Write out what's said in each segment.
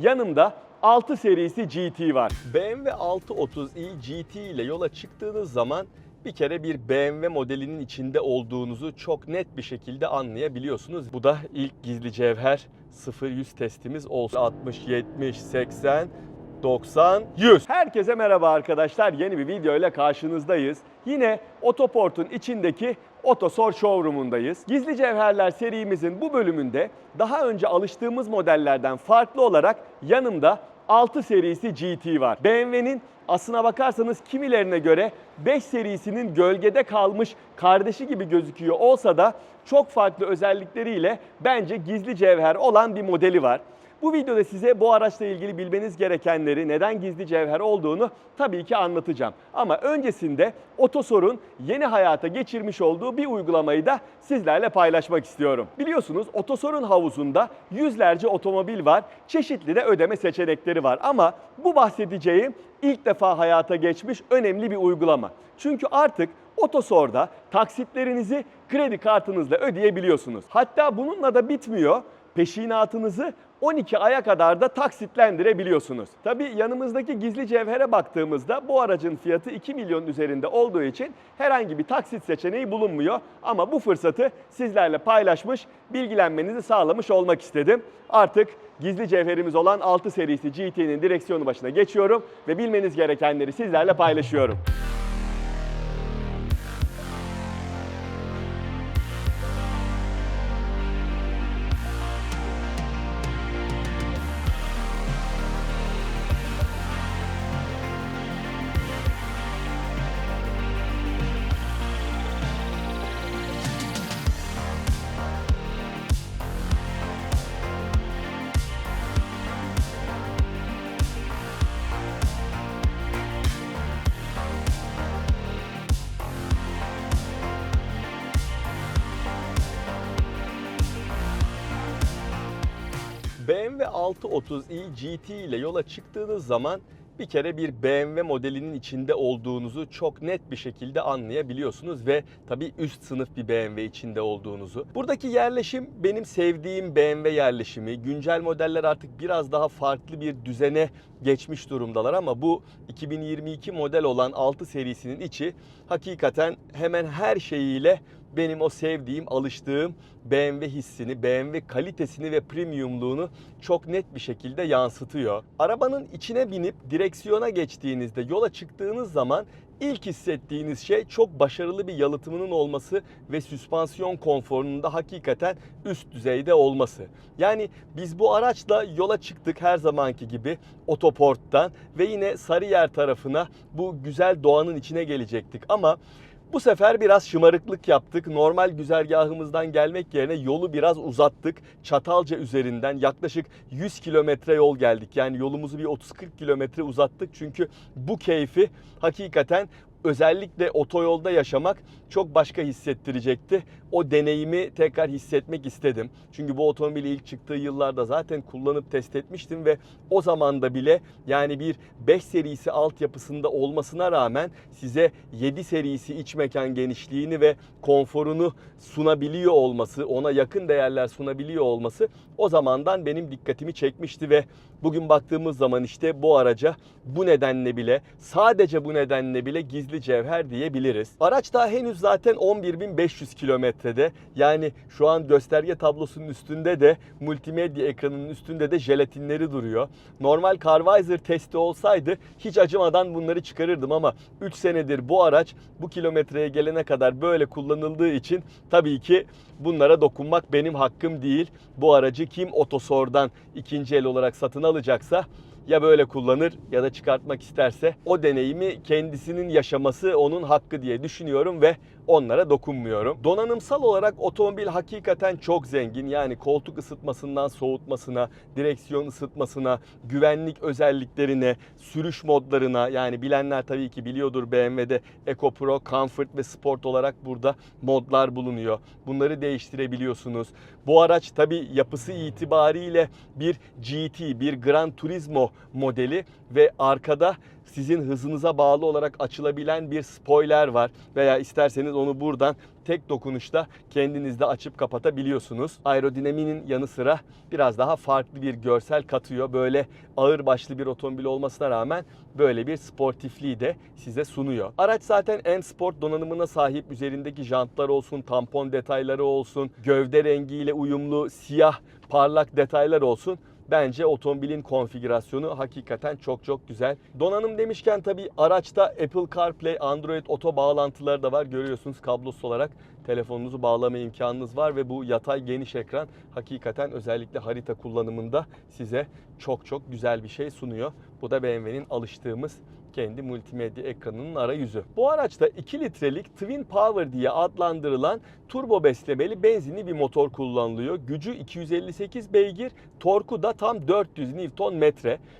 yanımda 6 serisi GT var. BMW 630i GT ile yola çıktığınız zaman bir kere bir BMW modelinin içinde olduğunuzu çok net bir şekilde anlayabiliyorsunuz. Bu da ilk gizli cevher 0-100 testimiz olsun. 60, 70, 80, 90, 100. Herkese merhaba arkadaşlar. Yeni bir video ile karşınızdayız. Yine Otoport'un içindeki Otosor Showroom'undayız. Gizli Cevherler serimizin bu bölümünde daha önce alıştığımız modellerden farklı olarak yanımda 6 serisi GT var. BMW'nin aslına bakarsanız kimilerine göre 5 serisinin gölgede kalmış kardeşi gibi gözüküyor olsa da çok farklı özellikleriyle bence gizli cevher olan bir modeli var. Bu videoda size bu araçla ilgili bilmeniz gerekenleri, neden gizli cevher olduğunu tabii ki anlatacağım. Ama öncesinde Otosor'un yeni hayata geçirmiş olduğu bir uygulamayı da sizlerle paylaşmak istiyorum. Biliyorsunuz Otosor'un havuzunda yüzlerce otomobil var, çeşitli de ödeme seçenekleri var ama bu bahsedeceğim ilk defa hayata geçmiş önemli bir uygulama. Çünkü artık Otosor'da taksitlerinizi kredi kartınızla ödeyebiliyorsunuz. Hatta bununla da bitmiyor peşinatınızı 12 aya kadar da taksitlendirebiliyorsunuz. Tabi yanımızdaki gizli cevhere baktığımızda bu aracın fiyatı 2 milyon üzerinde olduğu için herhangi bir taksit seçeneği bulunmuyor. Ama bu fırsatı sizlerle paylaşmış, bilgilenmenizi sağlamış olmak istedim. Artık gizli cevherimiz olan 6 serisi GT'nin direksiyonu başına geçiyorum ve bilmeniz gerekenleri sizlerle paylaşıyorum. BMW 630i GT ile yola çıktığınız zaman bir kere bir BMW modelinin içinde olduğunuzu çok net bir şekilde anlayabiliyorsunuz ve tabii üst sınıf bir BMW içinde olduğunuzu. Buradaki yerleşim benim sevdiğim BMW yerleşimi. Güncel modeller artık biraz daha farklı bir düzene geçmiş durumdalar ama bu 2022 model olan 6 serisinin içi hakikaten hemen her şeyiyle benim o sevdiğim, alıştığım BMW hissini, BMW kalitesini ve premiumluğunu çok net bir şekilde yansıtıyor. Arabanın içine binip direksiyona geçtiğinizde, yola çıktığınız zaman ilk hissettiğiniz şey çok başarılı bir yalıtımının olması ve süspansiyon konforunun da hakikaten üst düzeyde olması. Yani biz bu araçla yola çıktık her zamanki gibi otoporttan ve yine Sarıyer tarafına bu güzel doğanın içine gelecektik ama bu sefer biraz şımarıklık yaptık. Normal güzergahımızdan gelmek yerine yolu biraz uzattık. Çatalca üzerinden yaklaşık 100 kilometre yol geldik. Yani yolumuzu bir 30-40 kilometre uzattık. Çünkü bu keyfi hakikaten özellikle otoyolda yaşamak çok başka hissettirecekti. O deneyimi tekrar hissetmek istedim. Çünkü bu otomobili ilk çıktığı yıllarda zaten kullanıp test etmiştim ve o zaman da bile yani bir 5 serisi altyapısında olmasına rağmen size 7 serisi iç mekan genişliğini ve konforunu sunabiliyor olması, ona yakın değerler sunabiliyor olması o zamandan benim dikkatimi çekmişti ve bugün baktığımız zaman işte bu araca bu nedenle bile sadece bu nedenle bile gizli cevher diyebiliriz. Araç daha henüz zaten 11.500 kilometrede. Yani şu an gösterge tablosunun üstünde de multimedya ekranının üstünde de jelatinleri duruyor. Normal Carvisor testi olsaydı hiç acımadan bunları çıkarırdım ama 3 senedir bu araç bu kilometreye gelene kadar böyle kullanıldığı için tabii ki bunlara dokunmak benim hakkım değil. Bu aracı kim otosordan ikinci el olarak satın alacaksa ya böyle kullanır ya da çıkartmak isterse o deneyimi kendisinin yaşaması onun hakkı diye düşünüyorum ve onlara dokunmuyorum. Donanımsal olarak otomobil hakikaten çok zengin. Yani koltuk ısıtmasından soğutmasına, direksiyon ısıtmasına, güvenlik özelliklerine, sürüş modlarına yani bilenler tabii ki biliyordur BMW'de Eco Pro, Comfort ve Sport olarak burada modlar bulunuyor. Bunları değiştirebiliyorsunuz. Bu araç tabii yapısı itibariyle bir GT, bir Gran Turismo modeli ve arkada sizin hızınıza bağlı olarak açılabilen bir spoiler var veya isterseniz onu buradan tek dokunuşta kendinizde açıp kapatabiliyorsunuz. Aerodinamiğinin yanı sıra biraz daha farklı bir görsel katıyor. Böyle ağır başlı bir otomobil olmasına rağmen böyle bir sportifliği de size sunuyor. Araç zaten en sport donanımına sahip. Üzerindeki jantlar olsun, tampon detayları olsun, gövde rengiyle uyumlu siyah parlak detaylar olsun. Bence otomobilin konfigürasyonu hakikaten çok çok güzel. Donanım demişken tabii araçta Apple CarPlay, Android Auto bağlantıları da var. Görüyorsunuz kablosuz olarak telefonunuzu bağlama imkanınız var ve bu yatay geniş ekran hakikaten özellikle harita kullanımında size çok çok güzel bir şey sunuyor. Bu da BMW'nin alıştığımız kendi multimedya ekranının arayüzü. Bu araçta 2 litrelik Twin Power diye adlandırılan turbo beslemeli benzinli bir motor kullanılıyor. Gücü 258 beygir, torku da tam 400 Nm.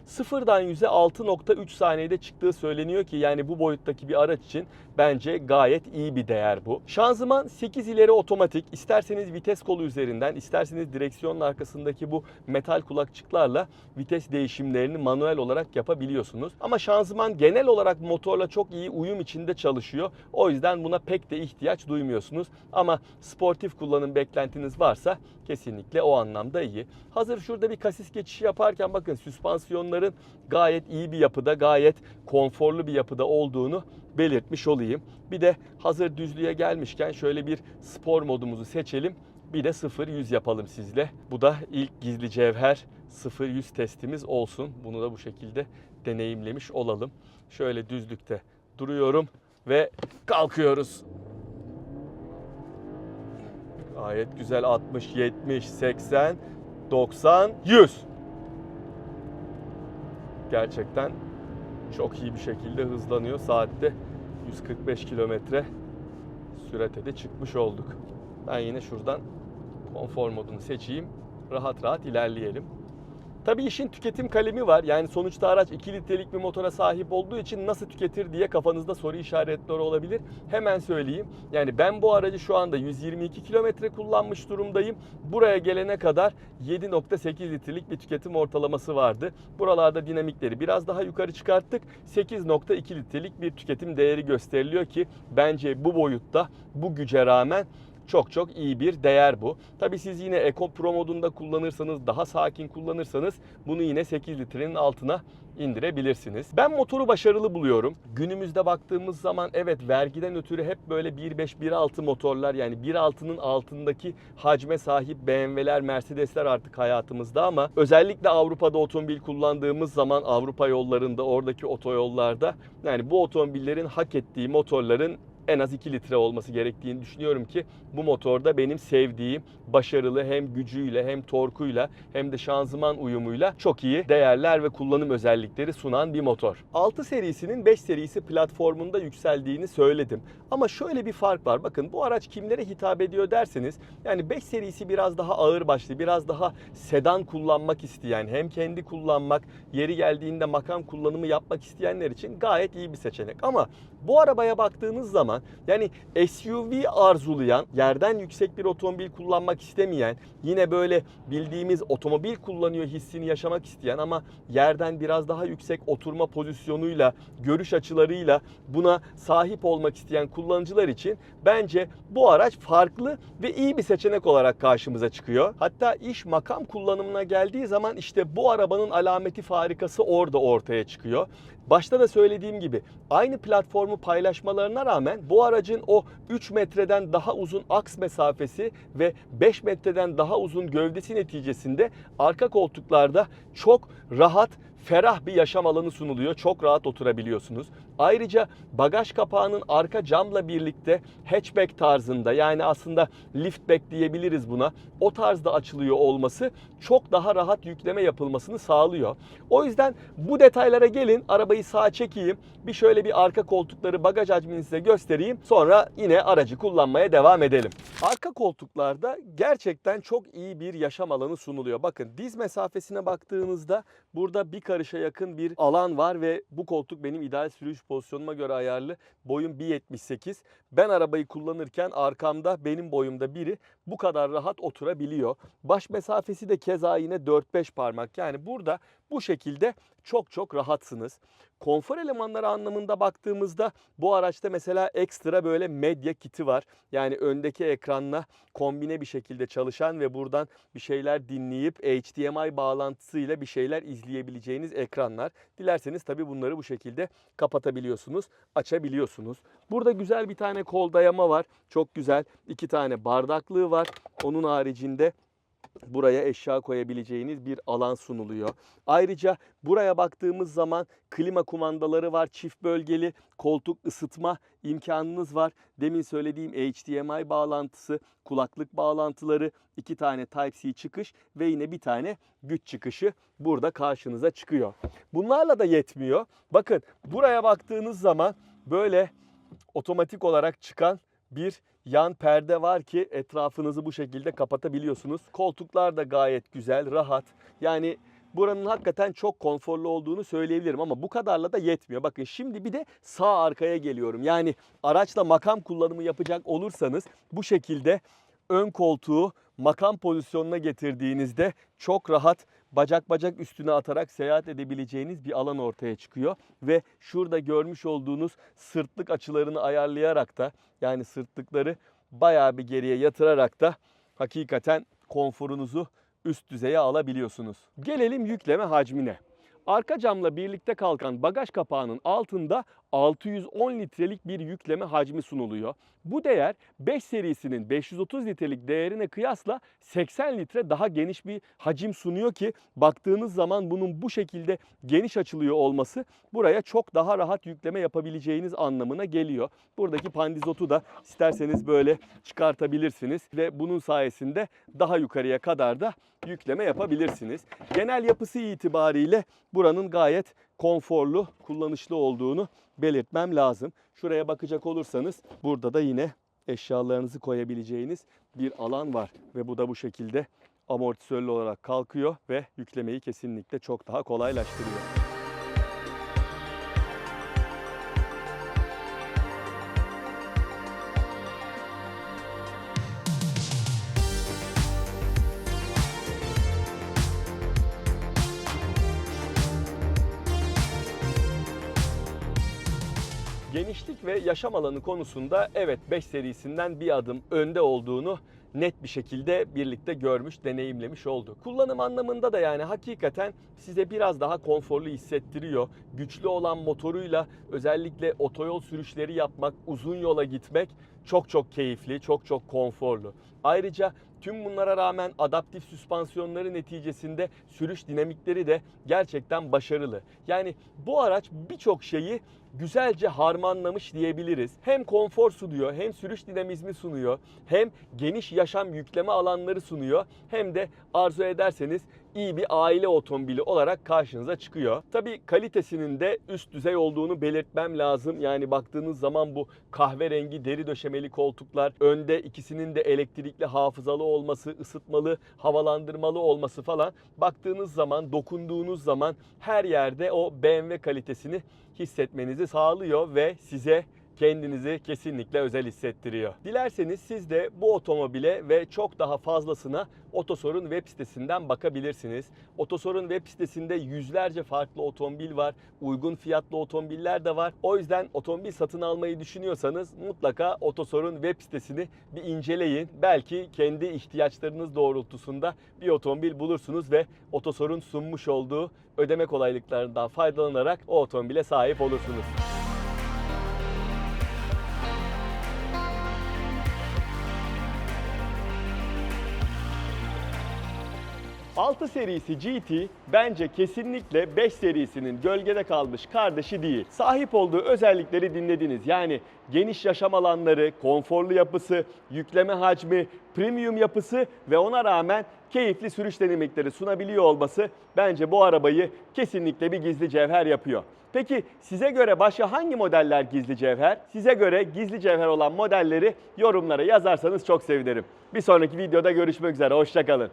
Sıfırdan 100'e 6.3 saniyede çıktığı söyleniyor ki yani bu boyuttaki bir araç için bence gayet iyi bir değer bu. Şanzıman 8 ileri otomatik. İsterseniz vites kolu üzerinden, isterseniz direksiyonun arkasındaki bu metal kulakçıklarla vites değişimlerini manuel olarak yapabiliyorsunuz. Ama şanzıman genel olarak motorla çok iyi uyum içinde çalışıyor. O yüzden buna pek de ihtiyaç duymuyorsunuz. Ama sportif kullanım beklentiniz varsa kesinlikle o anlamda iyi. Hazır şurada bir kasis geçişi yaparken bakın süspansiyonların gayet iyi bir yapıda, gayet konforlu bir yapıda olduğunu belirtmiş olayım. Bir de hazır düzlüğe gelmişken şöyle bir spor modumuzu seçelim. Bir de 0-100 yapalım sizle. Bu da ilk gizli cevher 0-100 testimiz olsun. Bunu da bu şekilde deneyimlemiş olalım. Şöyle düzlükte duruyorum ve kalkıyoruz. Gayet güzel 60, 70, 80, 90, 100. Gerçekten çok iyi bir şekilde hızlanıyor. Saatte 145 kilometre sürate de çıkmış olduk. Ben yine şuradan konfor modunu seçeyim. Rahat rahat ilerleyelim. Tabii işin tüketim kalemi var. Yani sonuçta araç 2 litrelik bir motora sahip olduğu için nasıl tüketir diye kafanızda soru işaretleri olabilir. Hemen söyleyeyim. Yani ben bu aracı şu anda 122 kilometre kullanmış durumdayım. Buraya gelene kadar 7.8 litrelik bir tüketim ortalaması vardı. Buralarda dinamikleri biraz daha yukarı çıkarttık. 8.2 litrelik bir tüketim değeri gösteriliyor ki bence bu boyutta bu güce rağmen çok çok iyi bir değer bu. Tabi siz yine Eco Pro modunda kullanırsanız, daha sakin kullanırsanız bunu yine 8 litrenin altına indirebilirsiniz. Ben motoru başarılı buluyorum. Günümüzde baktığımız zaman evet vergiden ötürü hep böyle 1.5 1.6 motorlar yani 1.6'nın altındaki hacme sahip BMW'ler, Mercedesler artık hayatımızda ama özellikle Avrupa'da otomobil kullandığımız zaman Avrupa yollarında, oradaki otoyollarda yani bu otomobillerin hak ettiği motorların en az 2 litre olması gerektiğini düşünüyorum ki bu motorda benim sevdiğim başarılı hem gücüyle hem torkuyla hem de şanzıman uyumuyla çok iyi değerler ve kullanım özellikleri sunan bir motor. 6 serisinin 5 serisi platformunda yükseldiğini söyledim. Ama şöyle bir fark var. Bakın bu araç kimlere hitap ediyor derseniz yani 5 serisi biraz daha ağır başlı, biraz daha sedan kullanmak isteyen, hem kendi kullanmak, yeri geldiğinde makam kullanımı yapmak isteyenler için gayet iyi bir seçenek. Ama bu arabaya baktığınız zaman yani SUV arzulayan, yerden yüksek bir otomobil kullanmak istemeyen, yine böyle bildiğimiz otomobil kullanıyor hissini yaşamak isteyen ama yerden biraz daha yüksek oturma pozisyonuyla, görüş açılarıyla buna sahip olmak isteyen kullanıcılar için bence bu araç farklı ve iyi bir seçenek olarak karşımıza çıkıyor. Hatta iş makam kullanımına geldiği zaman işte bu arabanın alameti farikası orada ortaya çıkıyor. Başta da söylediğim gibi aynı platformu paylaşmalarına rağmen bu aracın o 3 metreden daha uzun aks mesafesi ve 5 metreden daha uzun gövdesi neticesinde arka koltuklarda çok rahat ferah bir yaşam alanı sunuluyor. Çok rahat oturabiliyorsunuz. Ayrıca bagaj kapağının arka camla birlikte hatchback tarzında yani aslında liftback diyebiliriz buna. O tarzda açılıyor olması çok daha rahat yükleme yapılmasını sağlıyor. O yüzden bu detaylara gelin arabayı sağa çekeyim. Bir şöyle bir arka koltukları bagaj hacmini size göstereyim. Sonra yine aracı kullanmaya devam edelim. Arka koltuklarda gerçekten çok iyi bir yaşam alanı sunuluyor. Bakın diz mesafesine baktığınızda burada bir karışa yakın bir alan var ve bu koltuk benim ideal sürüş pozisyonuma göre ayarlı. Boyum 1.78. Ben arabayı kullanırken arkamda benim boyumda biri bu kadar rahat oturabiliyor. Baş mesafesi de keza yine 4-5 parmak. Yani burada Bu şekilde çok çok rahatsınız. Konfor elemanları anlamında baktığımızda bu araçta mesela ekstra böyle medya kiti var. Yani öndeki ekranla kombine bir şekilde çalışan ve buradan bir şeyler dinleyip HDMI bağlantısıyla bir şeyler izleyebileceğiniz ekranlar. Dilerseniz tabii bunları bu şekilde kapatabiliyorsunuz, açabiliyorsunuz. Burada güzel bir tane kol dayama var. Çok güzel. İki tane bardaklığı var. Onun haricinde buraya eşya koyabileceğiniz bir alan sunuluyor. Ayrıca buraya baktığımız zaman klima kumandaları var, çift bölgeli koltuk ısıtma imkanınız var. Demin söylediğim HDMI bağlantısı, kulaklık bağlantıları, iki tane Type-C çıkış ve yine bir tane güç çıkışı burada karşınıza çıkıyor. Bunlarla da yetmiyor. Bakın buraya baktığınız zaman böyle otomatik olarak çıkan bir yan perde var ki etrafınızı bu şekilde kapatabiliyorsunuz. Koltuklar da gayet güzel, rahat. Yani buranın hakikaten çok konforlu olduğunu söyleyebilirim ama bu kadarla da yetmiyor. Bakın şimdi bir de sağ arkaya geliyorum. Yani araçla makam kullanımı yapacak olursanız bu şekilde ön koltuğu makam pozisyonuna getirdiğinizde çok rahat bacak bacak üstüne atarak seyahat edebileceğiniz bir alan ortaya çıkıyor. Ve şurada görmüş olduğunuz sırtlık açılarını ayarlayarak da yani sırtlıkları bayağı bir geriye yatırarak da hakikaten konforunuzu üst düzeye alabiliyorsunuz. Gelelim yükleme hacmine. Arka camla birlikte kalkan bagaj kapağının altında 610 litrelik bir yükleme hacmi sunuluyor. Bu değer 5 serisinin 530 litrelik değerine kıyasla 80 litre daha geniş bir hacim sunuyor ki baktığınız zaman bunun bu şekilde geniş açılıyor olması buraya çok daha rahat yükleme yapabileceğiniz anlamına geliyor. Buradaki pandizotu da isterseniz böyle çıkartabilirsiniz ve bunun sayesinde daha yukarıya kadar da yükleme yapabilirsiniz. Genel yapısı itibariyle buranın gayet konforlu, kullanışlı olduğunu belirtmem lazım. Şuraya bakacak olursanız burada da yine eşyalarınızı koyabileceğiniz bir alan var ve bu da bu şekilde amortisörlü olarak kalkıyor ve yüklemeyi kesinlikle çok daha kolaylaştırıyor. Genişlik ve yaşam alanı konusunda evet 5 serisinden bir adım önde olduğunu net bir şekilde birlikte görmüş, deneyimlemiş olduk. Kullanım anlamında da yani hakikaten size biraz daha konforlu hissettiriyor. Güçlü olan motoruyla özellikle otoyol sürüşleri yapmak, uzun yola gitmek çok çok keyifli, çok çok konforlu. Ayrıca tüm bunlara rağmen adaptif süspansiyonları neticesinde sürüş dinamikleri de gerçekten başarılı. Yani bu araç birçok şeyi güzelce harmanlamış diyebiliriz. Hem konfor sunuyor, hem sürüş dinamizmi sunuyor, hem geniş yaşam yükleme alanları sunuyor, hem de arzu ederseniz iyi bir aile otomobili olarak karşınıza çıkıyor. Tabii kalitesinin de üst düzey olduğunu belirtmem lazım. Yani baktığınız zaman bu kahverengi deri döşemeli koltuklar, önde ikisinin de elektrikli hafızalı olması, ısıtmalı, havalandırmalı olması falan baktığınız zaman, dokunduğunuz zaman her yerde o BMW kalitesini hissetmenizi sağlıyor ve size kendinizi kesinlikle özel hissettiriyor. Dilerseniz siz de bu otomobile ve çok daha fazlasına Otosor'un web sitesinden bakabilirsiniz. Otosor'un web sitesinde yüzlerce farklı otomobil var. Uygun fiyatlı otomobiller de var. O yüzden otomobil satın almayı düşünüyorsanız mutlaka Otosor'un web sitesini bir inceleyin. Belki kendi ihtiyaçlarınız doğrultusunda bir otomobil bulursunuz ve Otosor'un sunmuş olduğu ödeme kolaylıklarından faydalanarak o otomobile sahip olursunuz. 6 serisi GT bence kesinlikle 5 serisinin gölgede kalmış kardeşi değil. Sahip olduğu özellikleri dinlediniz. Yani geniş yaşam alanları, konforlu yapısı, yükleme hacmi, premium yapısı ve ona rağmen keyifli sürüş dinamikleri sunabiliyor olması bence bu arabayı kesinlikle bir gizli cevher yapıyor. Peki size göre başka hangi modeller gizli cevher? Size göre gizli cevher olan modelleri yorumlara yazarsanız çok sevinirim. Bir sonraki videoda görüşmek üzere, hoşçakalın.